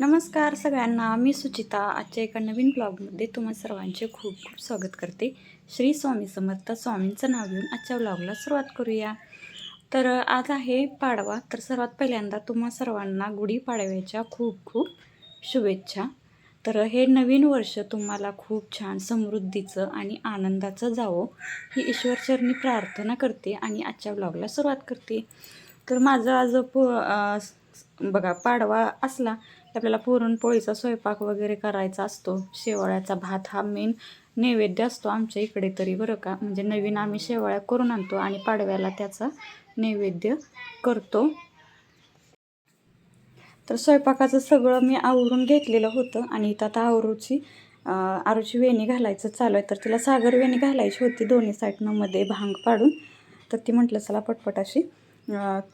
नमस्कार सगळ्यांना मी सुचिता. आजच्या एका नवीन ब्लॉगमध्ये तुम्हा सर्वांचे खूप खूप स्वागत करते. श्री स्वामी समर्थ स्वामींचं नाव घेऊन आजच्या ब्लॉगला सुरुवात करूया. तर आज आहे पाडवा. तर सर्वात पहिल्यांदा तुम्हा सर्वांना गुढीपाडव्याच्या खूप खूप शुभेच्छा. तर हे नवीन वर्ष तुम्हाला खूप छान समृद्धीचं आणि आनंदाचं जावं ही ईश्वरचरणी प्रार्थना करते आणि आजच्या ब्लॉगला सुरुवात करते. तर माझं आज प बघा पाडवा असला आपल्याला पुरणपोळीचा स्वयंपाक वगैरे करायचा असतो. शेवाळ्याचा भात हा मेन नैवेद्य असतो आमच्या इकडे तरी बरं का. म्हणजे नवीन आम्ही शेवाळ्या करून आणतो आणि पाडव्याला त्याचा नैवेद्य करतो. तर स्वयंपाकाचं सगळं मी आवरून घेतलेलं होतं आणि इथं आता आवरूची आरूची वेणी घालायचं चालू आहे. तर तिला सागर वेणी घालायची होती दोन्ही साईडनं मध्ये भांग पाडून. तर ती म्हटलं चला पटपटाशी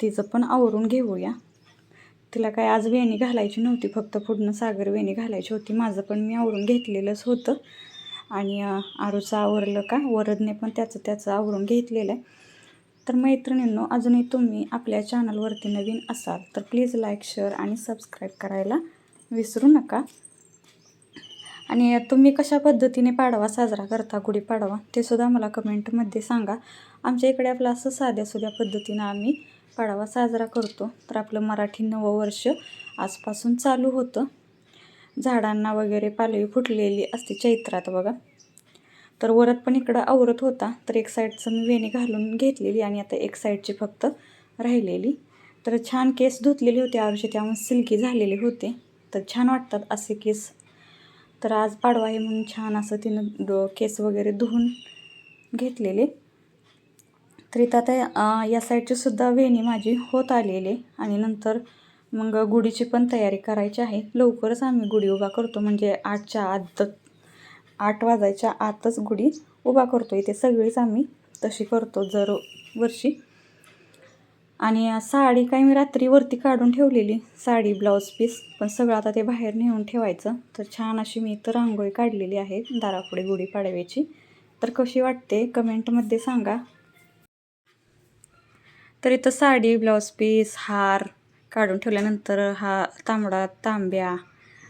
तिचं पण आवरून घेऊया. तिला काय आज वेणी घालायची नव्हती फक्त पुढनं सागर वेणी घालायची होती. माझं पण मी आवरून घेतलेलंच होतं. आणि आरूचं आवरलं का? वरदने पण त्याचं त्याचं आवरून घेतलेलं आहे. तर मैत्रिणींनो अजूनही तुम्ही आपल्या चॅनलवरती नवीन असाल तर प्लीज लाईक शेअर आणि सबस्क्राईब करायला विसरू नका. आणि तुम्ही कशा पद्धतीने पाडवा साजरा करता गुढीपाडवा ते सुद्धा मला कमेंटमध्ये सांगा. आमच्या इकडे आपलं असं साध्या सुध्या पद्धतीनं आम्ही पाडवा साजरा करतो. तर आपलं मराठी नवं वर्ष आजपासून चालू होतं. झाडांना वगैरे पालवी फुटलेली असते चैत्रात बघा. तर वरत पण इकडं आवरत होता. तर एक साईडचं मी वेणी घालून घेतलेली आणि आता एक साईडची फक्त राहिलेली. तर छान केस धुतलेले होते. आरुषे त्यामुळे सिल्की झालेले होते. तर छान वाटतात असे केस. तर आज पाडवा आहे म्हणून छान असं तिनं डो केस वगैरे धुवून घेतलेले. तर आता या साईडची सुद्धा वेणी माझी होत आलेली आणि नंतर मग गुढीची पण तयारी करायची आहे. लवकरच आम्ही गुढी उभा करतो. म्हणजे आठच्या आत आठ वाजायच्या आतच गुढी उभा करतो. इथे सगळीच आम्ही तशी करतो जर वर्षी. आणि साडी काय मी रात्री वरती काढून ठेवलेली. साडी ब्लाऊज पीस पण सगळं आता ते बाहेर नेऊन ठेवायचं. तर छान अशी मी इथं रांगोळी काढलेली आहे दारापुढे गुढी पाडव्याची. तर कशी वाटते? कमेंटमध्ये सांगा. तर इथं साडी ब्लाऊज पीस हार काढून ठेवल्यानंतर हा तांबडा तांब्या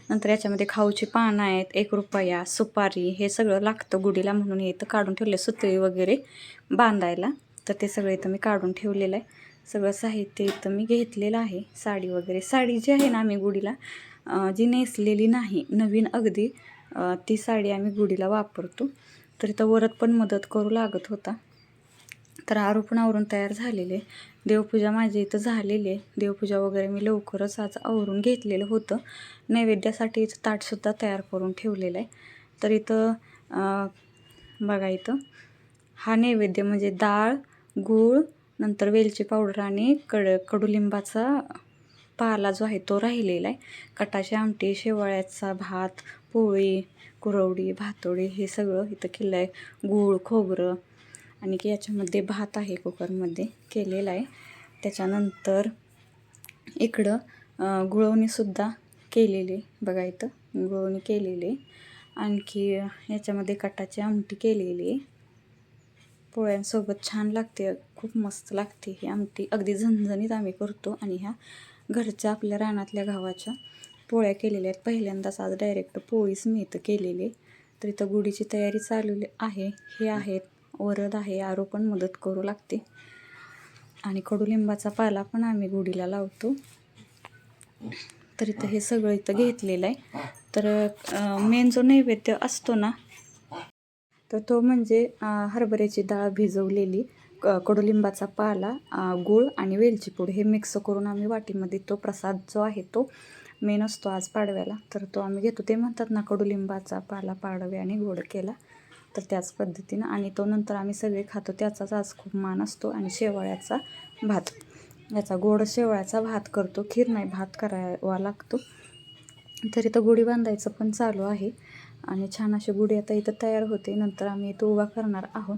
नंतर याच्यामध्ये खाऊची पानं आहेत एक रुपया सुपारी हे सगळं लागतं गुढीला म्हणून. हे इथं काढून ठेवले सुतळी वगैरे बांधायला. तर ते सगळं इथं मी काढून ठेवलेलं आहे. सगळं साहित्य इथं मी घेतलेलं आहे साडी वगैरे. साडी जी आहे ना आम्ही गुढीला जी नेसलेली नाही नवीन अगदी ती साडी आम्ही गुढीला वापरतो. तर इथं वरत पण मदत करू लागत होता. तर आरोपणावरून आवरून तयार झालेले. देवपूजा माझी इथं झालेली आहे. देवपूजा वगैरे मी लवकरच आज आवरून घेतलेलं होतं. नैवेद्यासाठी इथं ताटसुद्धा तयार करून ठेवलेलं आहे. तर इथं बघा इथं. हा नैवेद्य म्हणजे डाळ गूळ नंतर वेलची पावडर आणि कड कडुलिंबाचा पाला जो आहे तो राहिलेला आहे. कटाची आमटी शेवाळ्याचा भात पोळी कुरवडी भातोडी हे सगळं इथं केलं आहे गूळ खोबरं आणि की याच्यामध्ये भात आहे कुकरमध्ये केलेला आहे. त्याच्यानंतर इकडं गुळवणीसुद्धा केलेली बघा इथं गुळवणी केलेली आहे. आणखी याच्यामध्ये कटाची आमटी केलेली आहे. पोळ्यांसोबत छान लागते खूप मस्त लागते ही आमटी. अगदी झणझणीत आम्ही करतो आणि ह्या घरच्या आपल्या रानातल्या गावाच्या पोळ्या केलेल्या आहेत. पहिल्यांदाच आज डायरेक्ट पोळीच मी इथं केलेली आहे. तर इथं गुढीची तयारी चालू आहे. हे आहेत वरद आहे आरो पण मदत करू लागते. आणि कडुलिंबाचा पाला पण आम्ही गुढीला लावतो. तर इथं हे सगळं इथं घेतलेलं आहे. तर मेन जो नैवेद्य असतो ना तर तो म्हणजे हरभऱ्याची डाळ भिजवलेली क- कडुलिंबाचा पाला गूळ आणि वेलची पूड हे मिक्स करून आम्ही वाटीमध्ये तो प्रसाद जो आहे तो मेन असतो आज पाडव्याला. तर तो आम्ही घेतो. ते म्हणतात ना कडुलिंबाचा पाला पाडव्याने गोड केला. तर त्याच पद्धतीनं आणि तो नंतर आम्ही सगळे खातो. त्याचाच आज खूप मान असतो आणि शेवाळ्याचा भात. याचा गोड शेवाळ्याचा भात करतो. खीर नाही भात करावा लागतो. तरी तर गुढी बांधायचं पण चालू आहे आणि छान अशी गुढी आता इथं तयार होते. नंतर आम्ही इथं उभा करणार आहोत.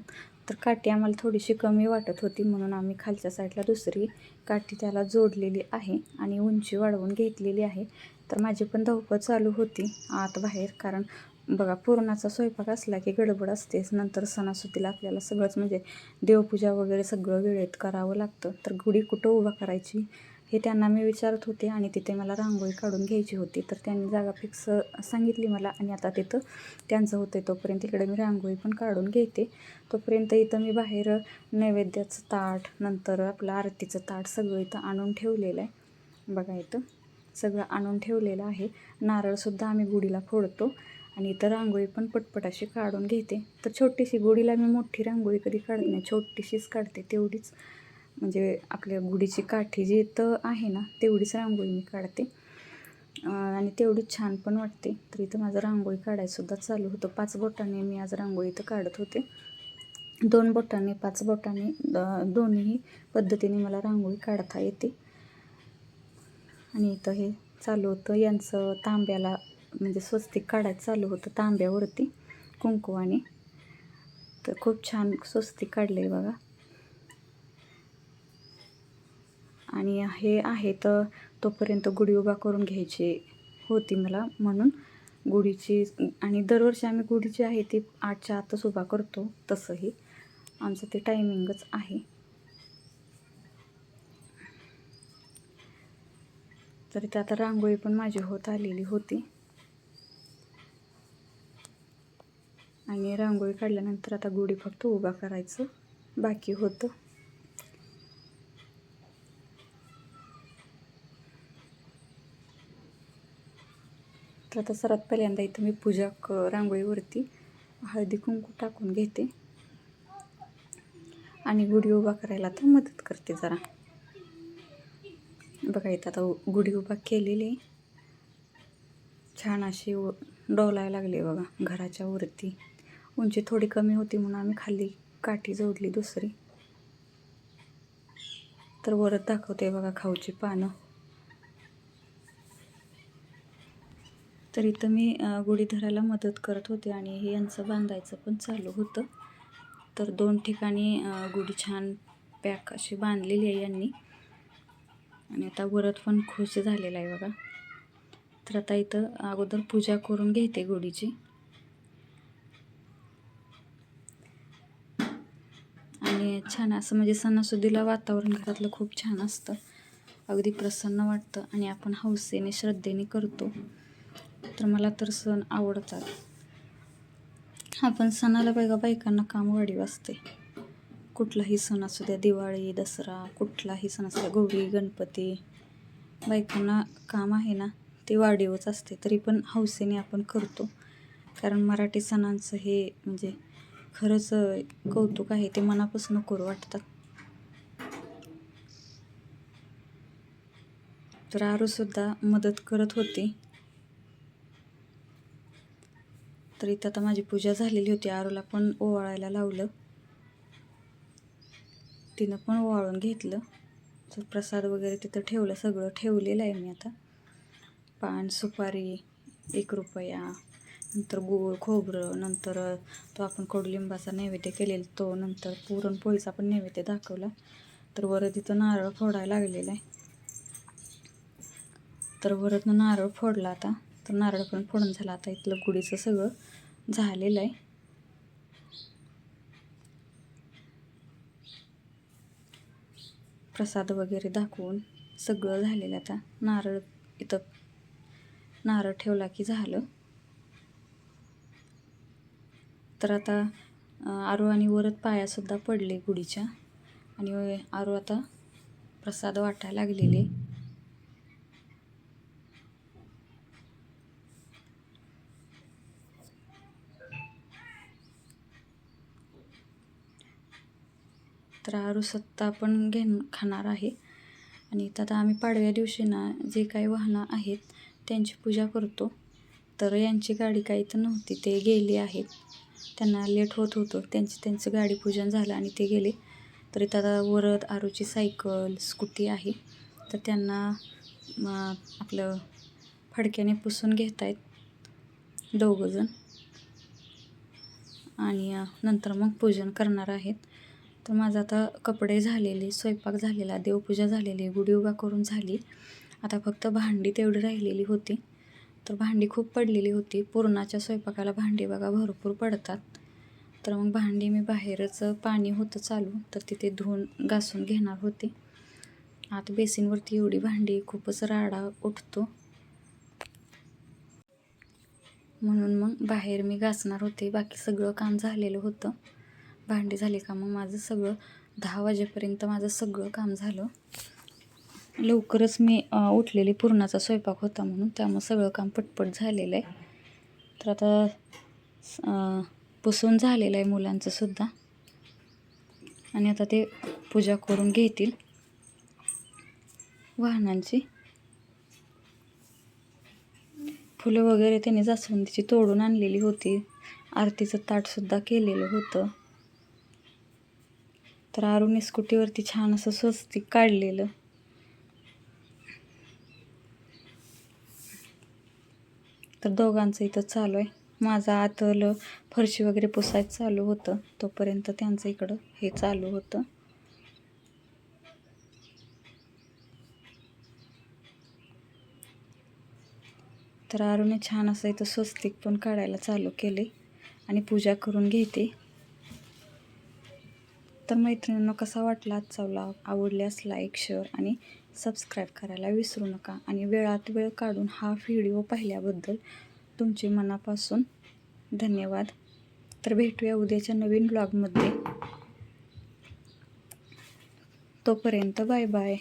तर काठी आम्हाला थोडीशी कमी वाटत होती म्हणून आम्ही खालच्या साईडला दुसरी काठी त्याला जोडलेली आहे आणि उंची वाढवून घेतलेली आहे. तर माझी पण धावपळ चालू होती आत बाहेर कारण बघा पुरणाचा स्वयंपाक असला की गडबड असतेच. नंतर सणासुदीला आपल्याला सगळंच म्हणजे देवपूजा वगैरे सगळं वेळेत करावं लागतं. तर गुढी कुठं उभा करायची हे त्यांना मी विचारत होते आणि तिथे मला रांगोळी काढून घ्यायची होती. तर त्यांनी जागा फिक्स सांगितली मला आणि आता तिथं त्यांचं होते तोपर्यंत इकडे मी रांगोळी पण काढून घेते. तोपर्यंत इथं मी बाहेर नैवेद्याचं ताट नंतर आपलं आरतीचं ताट सगळं इथं आणून ठेवलेलं आहे. बघा इथं सगळं आणून ठेवलेलं आहे. नारळसुद्धा आम्ही गुढीला फोडतो. आणि इथं रांगोळी पण पटपट अशी काढून घेते. तर छोटीशी गुढीला मी मोठी रांगोळी कधी काढत नाही. छोटीशीच काढते. तेवढीच म्हणजे आपल्या गुढीची काठी जी तर आहे ना तेवढीच रांगोळी मी काढते. आणि तेवढीच छान पण वाटते. तर इथं माझं रांगोळी काढायसुद्धा चालू होतं. पाच बोटाने मी आज रांगोळी इथं काढत होते. दोन बोटाने पाच बोटाने द- दोन्ही पद्धतीने मला रांगोळी काढता येते. आणि इथं हे चालू होतं. यांचं तांब्याला म्हणजे स्वस्तिक काढायचं चालू होतं तांब्यावरती कुंकुवाने. तर खूप छान स्वस्तिक काढलं आहे बघा. आणि हे आहे तर तोपर्यंत गुढी उभा करून घ्यायची होती मला म्हणून. गुढीची आणि दरवर्षी आम्ही गुढी जी आहे ती आठच्या आतच उभा करतो तसंही. आमचं ते टायमिंगच आहे. तर इथे आता रांगोळी पण माझी होत आलेली होती. आणि रांगोळी काढल्यानंतर आता गुढी फक्त उभा करायचं. बाकी होतं. तर आता सर्वात पहिल्यांदा इथं मी पूजा क रांगोळीवरती हळदी कुंकू टाकून घेते. आणि गुढी उभा करायला आता मदत करते जरा. बघा इथं आता उ- गुढी उभा केलेली छान अशी उ- डोलायला लागली बघा घराच्या वरती. उंची थोडी कमी होती म्हणून आम्ही खाली काठी जोडली दुसरी. तर वरत दाखवते बघा खाऊची पानं. तर इथं मी गुढी धरायला मदत करत होते आणि हे यांचं बांधायचं पण चालू होतं. तर दोन ठिकाणी गुढी छान पॅक अशी बांधलेली आहे यांनी. आणि आता वरत पण खुश झालेला आहे बघा. तर आता इथं अगोदर पूजा करून घेते गुढीची. आणि छान असं म्हणजे सणासुदीला वातावरण घरातलं खूप छान असतं. अगदी प्रसन्न वाटतं आणि आपण हौसेने श्रद्धेने करतो. तर मला तर सण आवडतात. आपण सणाला बघा बायकांना काम वाढीव असते. कुठलाही सण असू द्या दिवाळी दसरा कुठलाही सण असू द्या गौरी गणपती बायकांना काम आहे ना ते वाढीवच असते. तरी पण हौसेने आपण करतो. कारण मराठी सणांचं हे म्हणजे खरंच कौतुक आहे ते मनापासून करू वाटतात तर आरूसुद्धा मदत करत होती. तर इथं आता माझी पूजा झालेली होती. आरूला पण ओवाळायला लावलं. तिनं पण ओवाळून घेतलं. तर प्रसाद वगैरे तिथं ठेवलं. सगळं ठेवलेलं आहे मी आता. पान सुपारी एक रुपया नंतर गूळ खोबरं नंतर तो आपण कडुलिंबाचा नैवेद्य केलेला तो नंतर पुरणपोळीचा पण नैवेद्य दाखवला. तर वरद तिथं नारळ फोडायला लागलेला आहे. तर वरदनं नारळ फोडला आता. तर नारळ पण फोडून झाला. आता इथलं गुढीचं सगळं झालेलं आहे. प्रसाद वगैरे दाखवून सगळं झालेलं आता. नारळ इथं नारळ ठेवला की झालं. तर आता आरू आणि वरत पायासुद्धा पडले गुढीच्या. आणि आरू आता प्रसाद वाटायला लागलेले. तर आरू सत्ता पण घेण खाणार आहे. आणि इथं आता आम्ही पाडव्या दिवशी ना जे काही वाहनं आहेत त्यांची पूजा करतो. तर यांची गाडी काही तर नव्हती ते गेली आहेत. त्यांना लेट होत होतं. त्यांची त्यांचं गाडी पूजन झालं आणि ते गेले. तर इथं आता वरद आरूची सायकल स्कूटी आहे. तर त्यांना आपलं फडक्याने पुसून घेत आहेत दोघंजण आणि नंतर मग पूजन करणार आहेत. तर माझं आता कपडे झालेले स्वयंपाक झालेला देवपूजा झालेली गुढी उभा करून झाली. आता फक्त भांडी तेवढी राहिलेली होती. तर भांडी खूप पडलेली होती. पुरणाच्या स्वयंपाकाला भांडी बघा भरपूर पडतात. तर मग भांडी मी बाहेरच पाणी होतं चालू तर तिथे धुवून घासून घेणार होते. आता बेसिनवरती एवढी भांडी खूपच राडा उठतो. म्हणून मग बाहेर मी घासणार होते. बाकी सगळं काम झालेलं होतं. भांडी झाली का मग माझं सगळं. दहा वाजेपर्यंत माझं सगळं काम झालं. लवकरच मी उठलेली पुरणाचा स्वयंपाक होता म्हणून त्यामुळं सगळं काम पटपट झालेलं आहे. तर आता पुसून झालेलं आहे मुलांचं सुद्धा. आणि आता ते पूजा करून घेतील. वाहनांची. फुलं वगैरे त्याने जास्वंदीची तोडून आणलेली होती. आरतीचं ताटसुद्धा केलेलं होतं. तर आरुने स्कूटीवरती छान असं स्वस्तिक काढलेलं. तर दोघांचं इथं चालू आहे. माझं आतलं फरशी वगैरे पुसायचं चालू होतं. तोपर्यंत त्यांचं इकडं हे चालू होतं. तर आरुने छान असं इथं स्वस्तिक पण काढायला चालू केले आणि पूजा करून घेते. तर मैत्रिणींना कसा वाटला आजचा व्लॉग आवडल्यास लाईक शेअर आणि सबस्क्राईब करायला विसरू नका. आणि वेळात वेळ काढून हा व्हिडिओ पाहिल्याबद्दल तुमचे मनापासून धन्यवाद. तर भेटूया उद्याच्या नवीन ब्लॉगमध्ये तोपर्यंत बाय बाय